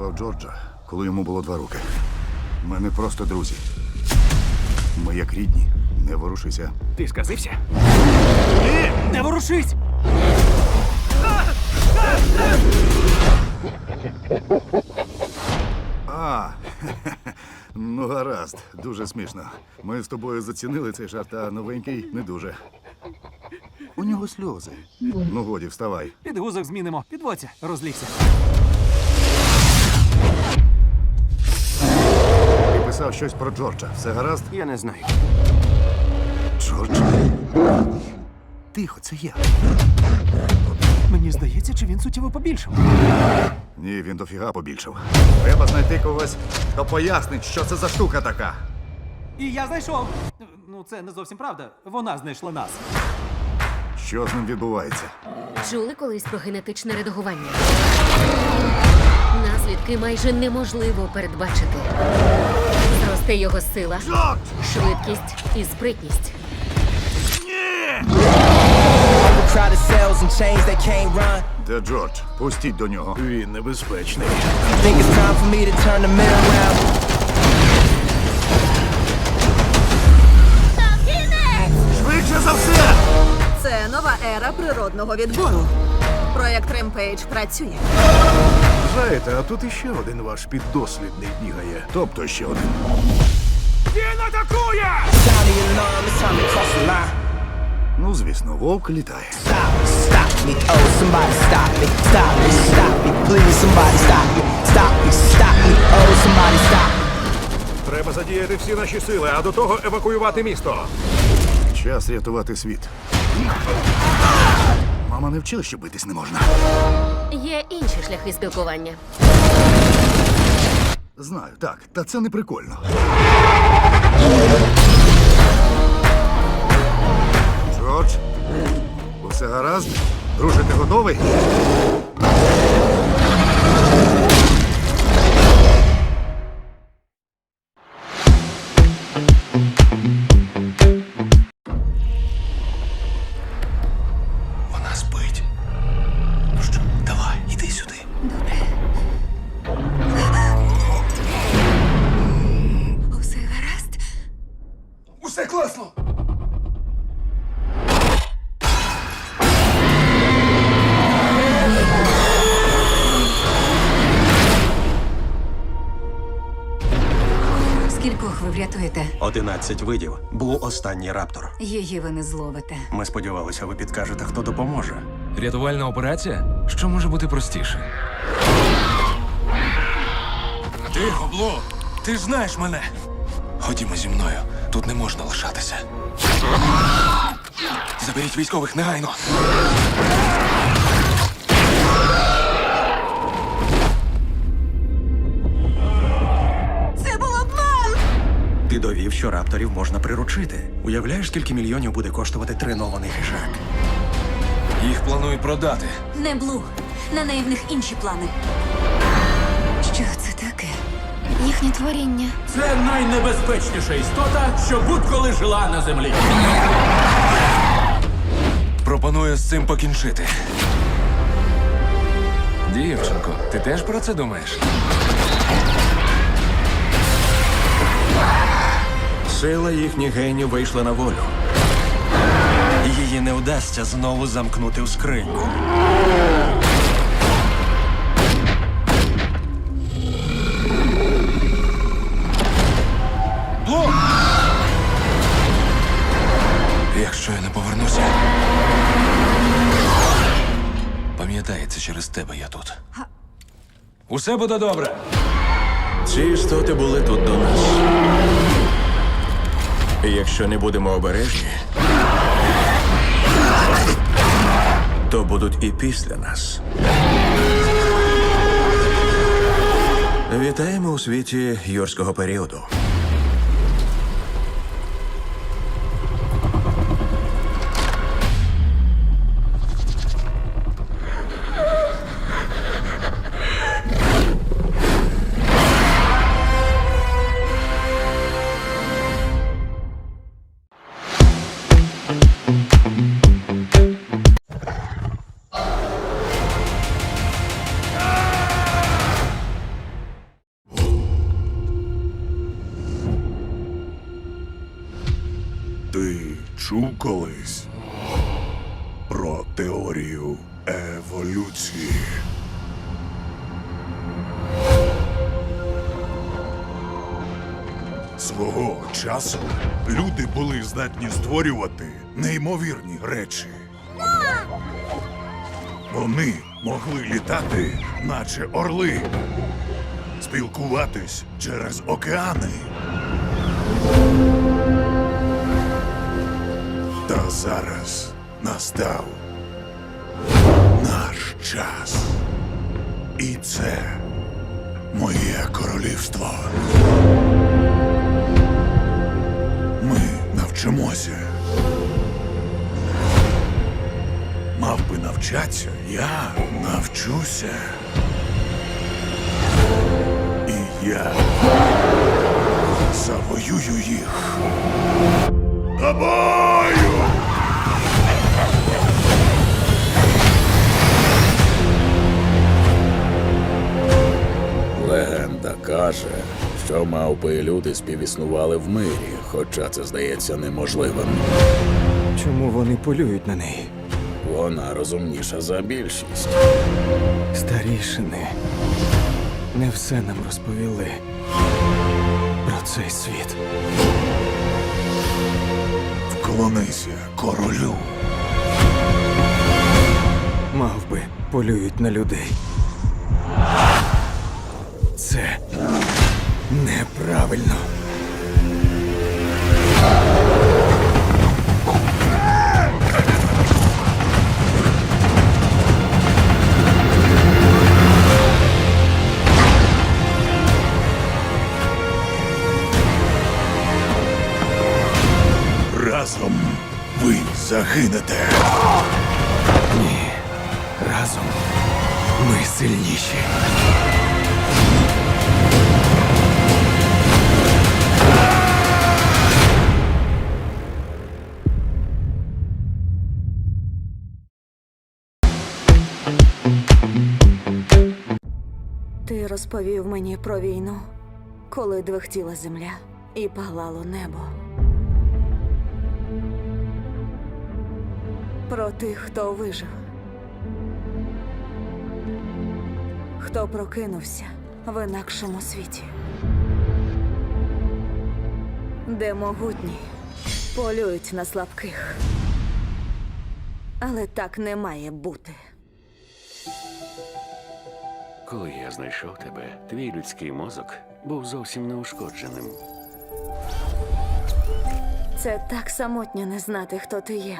врятував Джорджа, коли йому було два роки. Ми не просто друзі. Ми як рідні. Не ворушися. Ти сказився? Ні! Не ворушись! А, ну гаразд, дуже смішно. Ми з тобою зацінили цей жарт, а новенький не дуже. У нього сльози. Ну годі, вставай. Підгузок змінимо. Підводься, розлігся. Писав щось про Джорджа. Все гаразд? Я не знаю. Джордж? Тихо, це я. Мені здається, чи він суттєво побільшав. Ні, він дофіга побільшав. Треба знайти когось, хто пояснить, що це за штука така. І я знайшов. Ну, це не зовсім правда. Вона знайшла нас. Що з ним відбувається? Чули колись про генетичне редагування? Наслідки майже неможливо передбачити. Зросте його сила, швидкість і спритність. Де Джордж? Пустіть до нього. Він небезпечний. Швидше за все! Це нова ера природного відбору. Проект Ремпейдж працює. Знаєте, а тут іще один ваш піддослідний бігає. Тобто ще один. Cross the. Ну, звісно, вовк літає. Треба задіяти всі наші сили, а до того евакуювати місто. Час рятувати світ. Мама не вчила, що битись не можна. Є інші шляхи спілкування. Знаю, так, та це не прикольно. Джордж, усе гаразд? Друже, ти готовий? 11 видів. Блу останній раптор. Її ви не зловите. Ми сподівалися, ви підкажете, хто допоможе. Рятувальна операція? Що може бути простіше? Тихо, Блу! Ти ж знаєш мене. Ходімо зі мною. Тут не можна лишатися. Заберіть військових негайно. Ти довів, що рапторів можна приручити. Уявляєш, скільки мільйонів буде коштувати тренований хижак? Їх планують продати. Не блу. На неї в них інші плани. Що це таке? Їхнє творіння. Це найнебезпечніша істота, що будь-коли жила на землі. Пропоную з цим покінчити. Дівчинко, ти теж про це думаєш? Сила їхніх генів вийшла на волю. Її не вдасться знову замкнути в скриньку. Якщо я не повернуся. Пам'ятай, це через тебе я тут. Усе буде добре. Ці істоти були тут до нас. Якщо не будемо обережні, то будуть і після нас. Вітаємо у світі юрського періоду. Ти чув колись про теорію еволюції? Свого часу люди були здатні створювати неймовірні речі. Вони могли літати, наче орли, спілкуватись через океани. Зараз настав наш час. І це моє королівство. Ми навчимося. Мав би навчатися, я навчуся. І я завоюю їх. Тобою! Легенда каже, що мавпи і люди співіснували в мирі, хоча це здається неможливим. Чому вони полюють на неї? Вона розумніша за більшість. Старішини не все нам розповіли про цей світ. Вклонися королю. Мавпи полюють на людей. Це неправильно. Разом ви загинете. Ні. Разом ми сильніші. Розповів мені про війну, коли двихтіла земля і палало небо. Про тих, хто вижив. Хто прокинувся в інакшому світі. Де могутні полюють на слабких. Але так не має бути. Коли я знайшов тебе, твій людський мозок був зовсім неушкодженим. Це так самотньо не знати, хто ти є.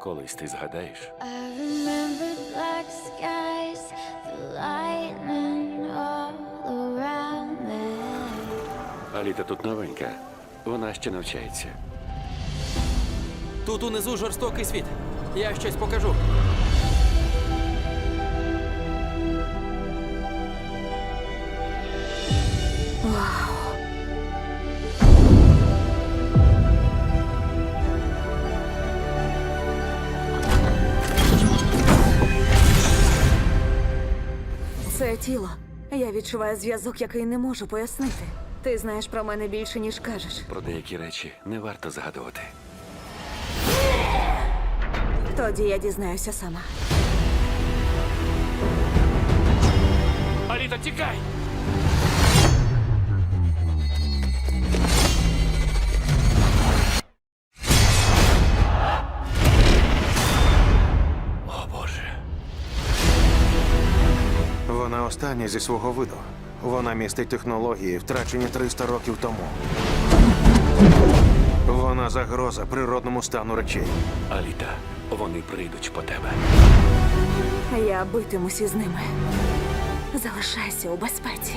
Колись ти згадаєш, black skies, the lightning all around me. Аліта тут новенька. Вона ще навчається. Тут унизу жорстокий світ. Я щось покажу. Це тіло. Я відчуваю зв'язок, який не можу пояснити. Ти знаєш про мене більше, ніж кажеш. Про деякі речі не варто згадувати. Тоді я дізнаюся сама. Аліта, тікай! Остання зі свого виду. Вона містить технології, втрачені 300 років тому. Вона загроза природному стану речей. Аліта, вони прийдуть по тебе. Я битимусь із ними. Залишайся у безпеці.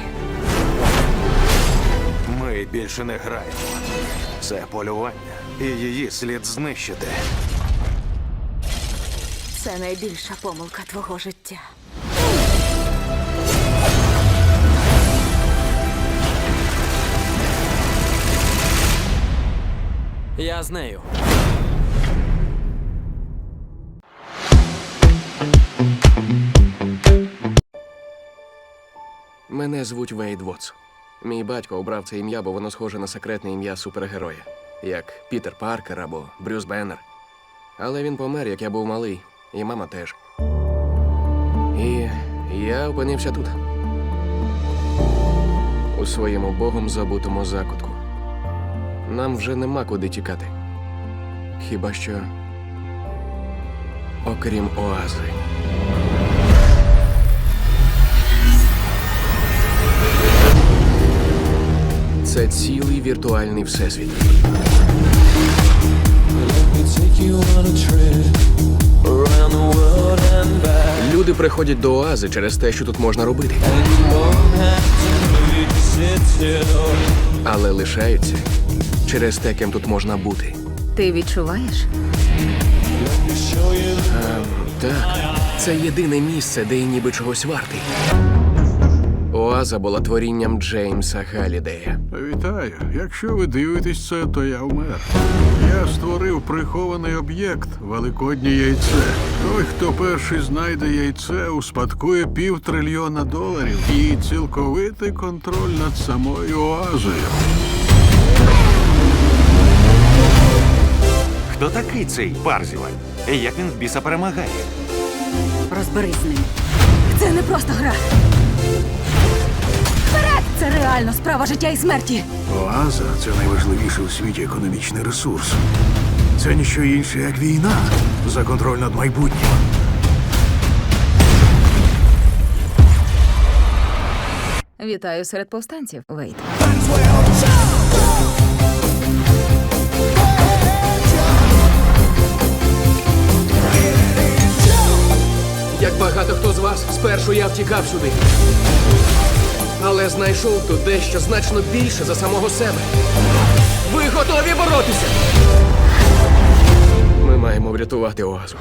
Ми більше не граємо. Це полювання, і її слід знищити. Це найбільша помилка твого життя. Я з нею. Мене звуть Вейд Вотс. Мій батько обрав це ім'я, бо воно схоже на секретне ім'я супергероя. як Пітер Паркер або Брюс Беннер. Але він помер, як я був малий, і мама теж. І я опинився тут. У своєму богом забутому закутку. Нам вже нема куди тікати. Хіба що. Окрім оази. Це цілий віртуальний всесвіт. Люди приходять до оази через те, що тут можна робити. Але лишаються через те, ким тут можна бути. Ти відчуваєш? Ем, так, це єдине місце, де я ніби чогось вартий. Оаза була творінням Джеймса Галідея. Вітаю. Якщо ви дивитесь це, то я вмер. Я створив прихований об'єкт Великоднє яйце. Той, хто перший знайде яйце, успадкує півтрильйона доларів і цілковитий контроль над самою оазою. Хто такий цей Парзіваль? І як він в біса перемагає? Розберись з ним. Це не просто гра. Вперед! Це реально справа життя і смерті. Оаза це найважливіший у світі економічний ресурс. Це ніщо інше, як війна за контроль над майбутнім. Вітаю серед повстанців, Вейт. Спершу я втікав сюди. Але знайшов тут дещо значно більше за самого себе. Ви готові боротися? Ми маємо врятувати оазу.